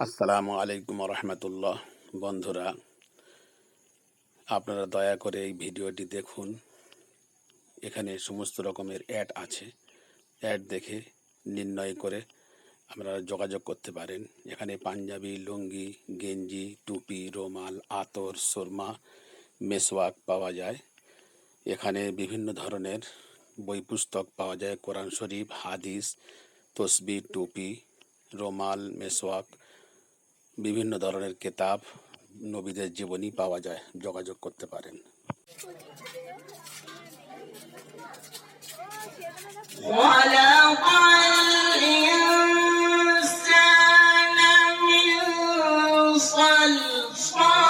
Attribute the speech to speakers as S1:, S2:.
S1: আসসালামু আলাইকুম রহমতুল্লাহ বন্ধুরা, আপনারা দয়া করে এই ভিডিওটি দেখুন। এখানে সমস্ত রকমের অ্যাড আছে। অ্যাড দেখে নির্ণয় করে আপনারা যোগাযোগ করতে পারেন। এখানে পাঞ্জাবি, লুঙ্গি, গেঞ্জি, টুপি, রোমাল, আতর, সুরমা, মেসওয়াক পাওয়া যায়। এখানে বিভিন্ন ধরনের বই পুস্তক পাওয়া যায়। কোরআন শরীফ, হাদিস, তসবি, টুপি, রোমাল, মেসওয়াক বিভিন্ন ধরনের কেতাব নবীদের জীবনী পাওয়া যায় যোগাযোগ করতে পারেন।
S2: صلصال